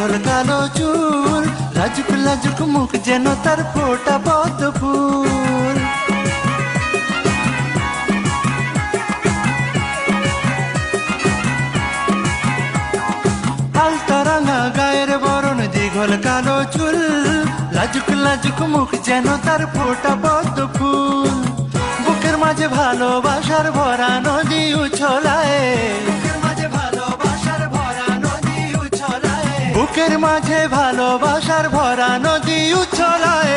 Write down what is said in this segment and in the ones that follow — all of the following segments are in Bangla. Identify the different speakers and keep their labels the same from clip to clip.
Speaker 1: দীঘল কালো চুল, লাজুক লাজুক মুখ যেন তার ফোটা পদ্ম ফুল রাঙা গায়ের বরণ দীঘল কালো চুল, লাজুক লাজুক মুখ যেন তার ফোটা পদ্ম ফুল বুকের মাঝে ভালোবাসার ভরা নদী উছলায়
Speaker 2: বুকের মাঝে ভালোবাসার ভরা নদী উছলায়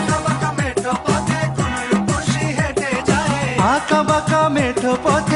Speaker 2: আঁকা বাঁকা